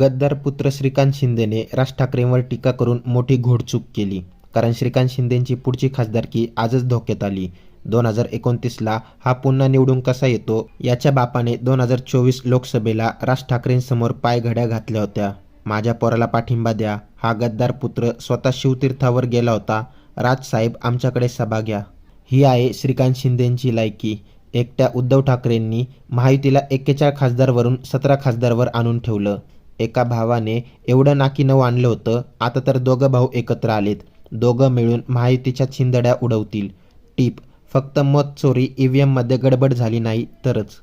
गद्दार पुत्र श्रीकांत शिंदेने राज ठाकरेंवर टीका करून मोठी घोडचूक केली. कारण श्रीकांत शिंदेंची पुढची खासदारकी आजच धोक्यात आली. दोन हजार एकोणतीसला हा पुन्हा निवडून कसा येतो याच्या बापाने दोन हजार चोवीस लोकसभेला राज ठाकरेंसमोर पायघड्या घातल्या होत्या. माझ्या पोराला पाठिंबा द्या. हा गद्दार पुत्र स्वतः शिवतीर्थावर गेला होता. राजसाहेब आमच्याकडे सभा घ्या. ही आहे श्रीकांत शिंदेंची लायकी. एकट्या उद्धव ठाकरेंनी महायुतीला एक्केचाळ खासदारवरून सतरा खासदारवर आणून ठेवलं. एका भावाने एवढं नाकी नऊ आणलं होतं. आता तर दोघं भाऊ एकत्र आलेत. दोघं मिळून महायुतीच्या छिंदड्या उडवतील. टीप फक्त मत चोरी ईव्हीएममध्ये गडबड झाली नाही तरच.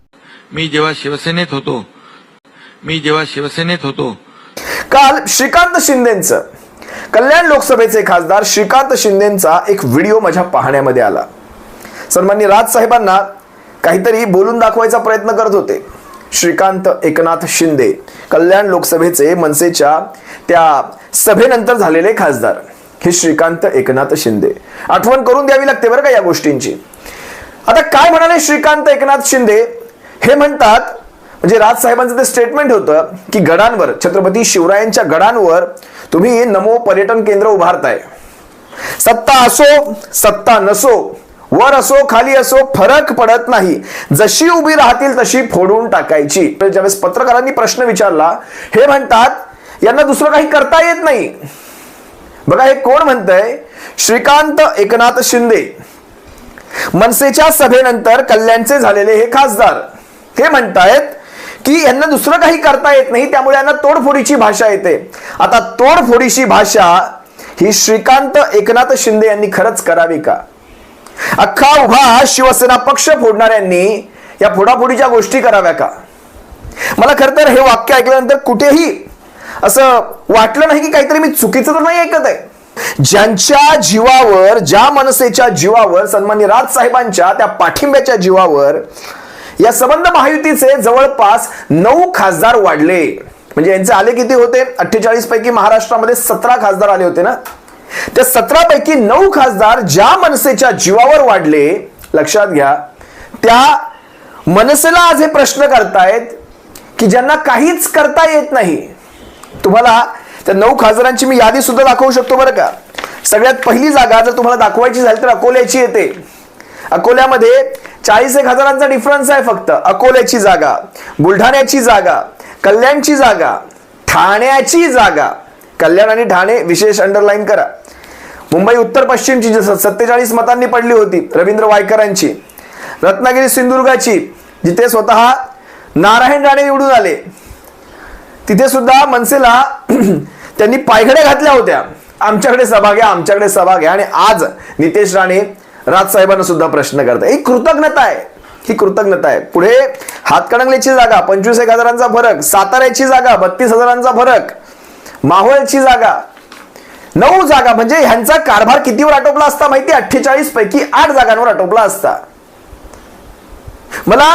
मी जेव्हा शिवसेनेत होतो मी जेव्हा शिवसेनेत होतो. काल श्रीकांत शिंदेचं कल्याण लोकसभेचे खासदार श्रीकांत शिंदेचा एक व्हिडिओ माझ्या पाहण्यामध्ये आला. सन्मान्य राजसाहेबांना काहीतरी बोलून दाखवायचा प्रयत्न करत होते. श्रीकांत एकनाथ शिंदे कल्याण लोकसभेचे मनसेच्या त्या सभेनंतर झालेले खासदार. हे श्रीकांत एकनाथ शिंदे. आठवण करून द्यावी लागते बरं का या गोष्टींची. आता काय म्हणाले श्रीकांत एकनाथ शिंदे? हे म्हणतात म्हणजे राजसाहेबांचं ते स्टेटमेंट होतं की गडांवर छत्रपती शिवरायांच्या गडांवर तुम्ही नमो पर्यटन केंद्र उभारताय. सत्ता असो सत्ता नसो वर असो खाली असो फरक पडत नाही. जशी उभी राहतील तशी फोडून टाकायची. ज्यावेळेस पत्रकारांनी प्रश्न विचारला हे म्हणतात यांना दुसरं काही करता येत नाही. बघा हे कोण म्हणतंय? श्रीकांत एकनाथ शिंदे. मनसेच्या सभेनंतर कल्याणचे झालेले हे खासदार. हे म्हणतायत की यांना दुसरं काही करता येत नाही त्यामुळे यांना तोडफोडीची भाषा येते. आता तोडफोडीची भाषा ही श्रीकांत एकनाथ शिंदे यांनी खरंच करावी का? अख्खा उभा शिवसेना पक्ष फोडणाऱ्यांनी या फोडाफोडीच्या गोष्टी कराव्या का? मला खर तर हे वाक्य ऐकल्यानंतर कुठेही असं वाटलं नाही की काहीतरी मी चुकीचं तर नाही ऐकत आहे. ज्यांच्या जीवावर ज्या मनसेच्या जीवावर सन्मान्य राजसाहेबांच्या त्या पाठिंब्याच्या जीवावर या संबंध महायुतीचे जवळपास नऊ खासदार वाढले. म्हणजे यांचे आले किती होते? अठ्ठेचाळीस पैकी महाराष्ट्रामध्ये सतरा खासदार आले होते ना? त्या सतरा पैकी नऊ खासदार ज्या मनसेच्या जीवावर वाढले लक्षात घ्या त्या मनसेला आज हे प्रश्न करतायत की ज्यांना काहीच करता येत नाही. तुम्हाला त्या नऊ खासदारांची मी यादी सुद्धा दाखवू शकतो बरं का. सगळ्यात पहिली जागा जर तुम्हाला दाखवायची झाली तर अकोल्याची येते. अकोल्यामध्ये चाळीस एक हजारांचा डिफरन्स आहे फक्त. अकोल्याची जागा बुलढाण्याची जागा कल्याणची जागा ठाण्याची जागा. कल्याण आणि ठाणे विशेष अंडरलाईन करा. मुंबई उत्तर पश्चिमची जी सत्तेचाळीस मतांनी पडली होती रवींद्र वायकरांची. रत्नागिरी सिंधुदुर्गाची जिथे स्वतः नारायण राणे निवडून आले तिथे सुद्धा मनसेला त्यांनी पायघड्या घातल्या होत्या. आमच्याकडे सभा घ्या आमच्याकडे सभा घ्या. आणि आज नितेश राणे राजसाहेबांना सुद्धा प्रश्न करतात ही कृतज्ञता आहे. ही कृतज्ञता आहे. पुढे हातकणंगलेची जागा पंचवीस एक हजारांचा फरक साताऱ्याची जागा बत्तीस हजारांचा फरक. माहोळची जागा. नऊ जागा म्हणजे ह्यांचा कारभार कितीवर आटोपला असता माहिती अठ्ठेचाळीस पैकी आठ जागांवर आटोपला असता. मला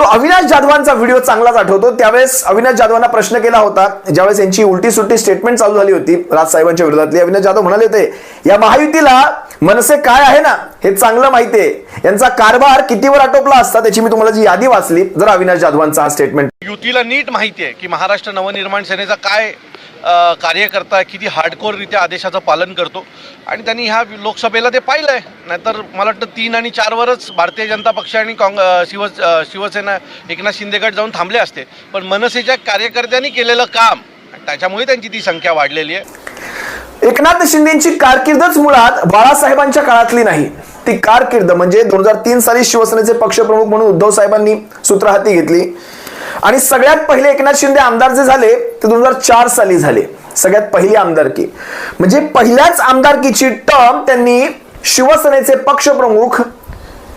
तो अविनाश जाधवांचा व्हिडिओ चांगलाच आठवतो. त्यावेळेस अविनाश जाधवांना प्रश्न केला होता. ज्यावेळेस यांची उलटी सुलटी स्टेटमेंट चालू झाली होती राजसाहेबांच्या विरोधातली. अविनाश जाधव म्हणाले होते या महायुतीला मनसे काय आहे ना हे चांगलं माहिती आहे. यांचा कारभार कितीवर आटोपला असता त्याची मी तुम्हाला जी यादी वाचली जर अविनाश जाधवांचा हा स्टेटमेंट युतीला नीट माहिती आहे की महाराष्ट्र नवनिर्माण सेनेचा काय कार्यकर्ता किती हार्डकोररित्या आदेशाचं पालन करतो. आणि त्यांनी ह्या लोकसभेला ते पाहिलं आहे नाहीतर मला वाटतं तीन आणि चारवरच भारतीय जनता पक्ष आणि काँग शिव शिवसेना एकनाथ शिंदेगड जाऊन थांबले असते. पण मनसेच्या कार्यकर्त्यांनी केलेलं काम त्याच्यामुळे त्यांची ती संख्या वाढलेली आहे. एकनाथ शिंदेची कारकिर्दच मुळात बाळासाहेबांच्या काळातली नाही. ती कारकिर्द म्हणजे दोन हजार तीन साली शिवसेनेचे पक्षप्रमुख म्हणून उद्धव साहेबांनी सूत्र हाती घेतली. आणि सगळ्यात पहिले एकनाथ शिंदे आमदार जे झाले ते दोन हजार चार साली झाले. सगळ्यात पहिली आमदारकी. म्हणजे पहिल्याच आमदारकीची टर्म त्यांनी शिवसेनेचे पक्षप्रमुख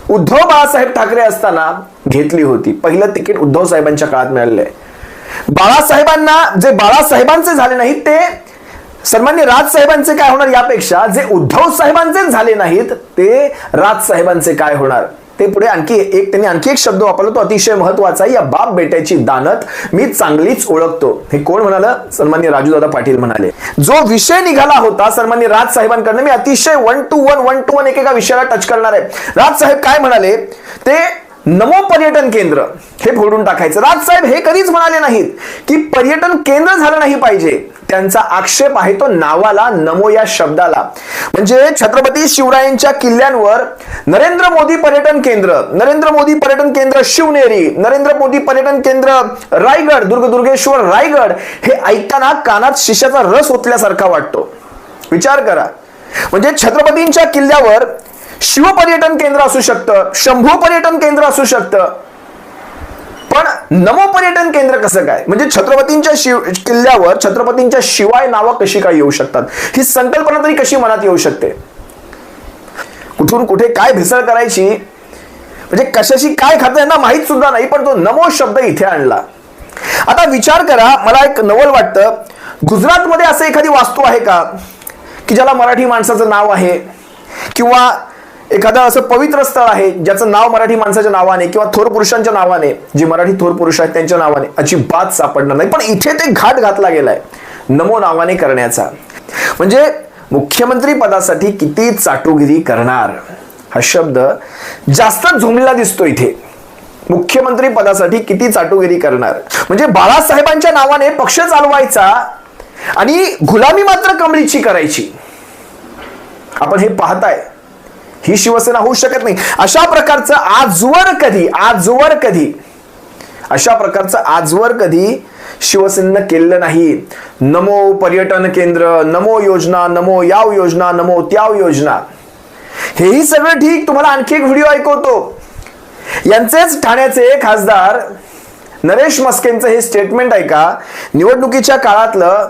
उद्धव बाळासाहेब ठाकरे असताना घेतली होती. पहिलं तिकीट उद्धव साहेबांच्या काळात मिळालेलं आहे. बाळासाहेबांना जे बाळासाहेबांचे झाले नाहीत ते सन्मान्य राजसाहेबांचे काय होणार यापेक्षा जे उद्धव साहेबांचे झाले नाहीत ते राज साहेबांचे काय होणार? ते पुढे आणखी एक त्यांनी आणखी एक शब्द वापरला तो अतिशय महत्त्वाचा या बाप बेट्याची दानत मी चांगलीच ओळखतो. हे कोण म्हणालं? सन्मान्य राजूदादा पाटील म्हणाले. जो विषय निघाला होता सन्मान्य राज साहेबांकडनं मी अतिशय one two one one two one एकेका विषयाला टच करणार आहे. राज साहेब काय म्हणाले? ते नमो पर्यटन केंद्र हे फोडून टाकायचं. राज साहेब हे कधीच म्हणाले नाहीत की पर्यटन केंद्र झालं नाही पाहिजे. त्यांचा आक्षेप आहे तो नावाला नमो या शब्दाला. म्हणजे छत्रपती शिवरायांच्या किल्ल्यांवर नरेंद्र मोदी पर्यटन केंद्र नरेंद्र मोदी पर्यटन केंद्र शिवनेरी नरेंद्र मोदी पर्यटन केंद्र रायगड दुर्गदुर्गेश्वर रायगड हे ऐकताना कानात शिष्याचा रस ओतल्यासारखा वाटतो. विचार करा. म्हणजे छत्रपतींच्या किल्ल्यावर शिवपर्यटन केंद्र असू शकतं शंभू पर्यटन केंद्र असू शकतं. पण नमो पर्यटन केंद्र कसं काय? म्हणजे छत्रपतींच्या शिव किल्ल्यावर छत्रपतींच्या शिवाय नावं कशी काय येऊ शकतात? ही संकल्पना तरी कशी मनात येऊ शकते? कुठून कुठे काय भेसळ करायची? म्हणजे कशाशी काय खातं यांना माहीत सुद्धा नाही पण तो नमो शब्द इथे आणला. आता विचार करा मला एक नवल वाटतं. गुजरातमध्ये असं एखादी वास्तू आहे का? की ज्याला मराठी माणसाचं नाव आहे. किंवा एखादं असं पवित्र स्थळ आहे ज्याचं नाव मराठी माणसाच्या नावाने किंवा थोर पुरुषांच्या नावाने जे मराठी थोर पुरुष आहेत त्यांच्या नावाने अजिबात सापडणार नाही. पण इथे ते घाट घातला गेलाय. नमो नावाने करण्याचा. म्हणजे मुख्यमंत्री पदासाठी किती चाटुगिरी करणार? हा शब्द जास्त झुमलेला दिसतो इथे. मुख्यमंत्री पदासाठी किती चाटुगिरी करणार? म्हणजे बाळासाहेबांच्या नावाने पक्ष चालवायचा आणि गुलामी मात्र कमळीची करायची. आपण हे पाहताय. ही शिवसेना होऊ शकत नाही. अशा प्रकारचं आजवर कधी आजवर कधी? अशा प्रकारचं आजवर कधी शिवसेनेनं केलेलं नाही. नमो पर्यटन केंद्र नमो योजना नमो याव योजना नमो त्याव योजना. हेही सगळं ठीक तुम्हाला आणखी एक व्हिडिओ ऐकवतो. यांचेच ठाण्याचे खासदार नरेश मस्केंचं हे स्टेटमेंट ऐका. निवडणुकीच्या काळातलं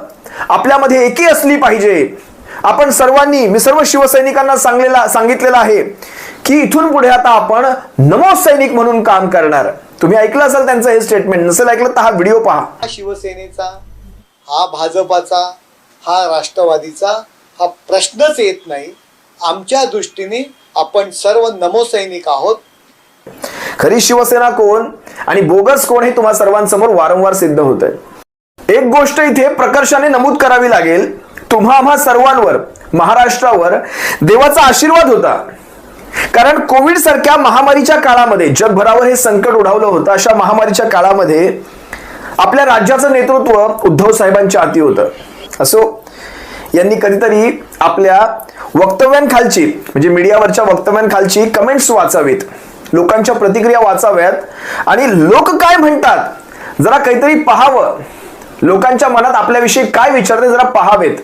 आपल्यामध्ये एकी असली पाहिजे. आपण सर्वांनी मी सर्व शिवसैनिकांना सांगलेला सांगितलेलं आहे की इथून पुढे आता आपण नमो सैनिक म्हणून काम करणार. तुम्ही ऐकलं असेल त्यांचं हे स्टेटमेंट नसेल ऐकलं तर हा व्हिडिओ पहा. हा शिवसेनेचा हा भाजपाचा हा राष्ट्रवादीचा हा प्रश्नच येत नाही. आमच्या दृष्टीने आपण सर्व नमोसैनिक आहोत. खरी शिवसेना कोण आणि बोगस कोण हे तुम्हा सर्वांसमोर वारंवार सिद्ध होत आहे एक गोष्ट इथे प्रकर्षाने नमूद करावी लागेल. तुम्हा आम्हा सर्वांवर महाराष्ट्रावर देवाचा आशीर्वाद होता. कारण कोविड सारख्या महामारीच्या काळामध्ये जगभरावर हे संकट ओढावलं होतं. अशा महामारीच्या काळामध्ये आपल्या राज्याचं नेतृत्व उद्धव साहेबांच्या हाती होतं. असो यांनी कधीतरी आपल्या वक्तव्यांखालची म्हणजे मीडियावरच्या वक्तव्यांखालची कमेंट्स वाचावीत. लोकांच्या प्रतिक्रिया वाचाव्यात. आणि लोक काय म्हणतात? जरा काहीतरी पाहावं. लोकांच्या मनात आपल्याविषयी काय विचारते जरा पाहावेत.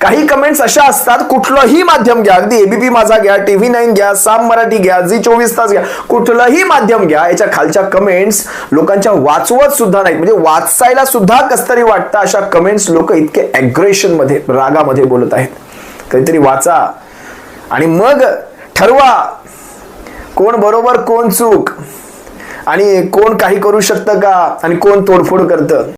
काही कमेंट्स अशा असतात कुठलंही माध्यम घ्या. अगदी एबीपी माझा घ्या टीव्ही नाईन घ्या साम मराठी घ्या जी चोवीस तास घ्या. कुठलंही माध्यम घ्या याच्या खालच्या कमेंट्स लोकांच्या वाचवत सुद्धा नाहीत. म्हणजे वाचायला सुद्धा कस तरी वाटतं अशा कमेंट्स लोक इतके अग्रेशनमध्ये रागामध्ये बोलत आहेत. काहीतरी वाचा. आणि मग ठरवा कोण बरोबर कोण चूक? आणि कोण काही करू शकतं का? आणि कोण तोडफोड करतं?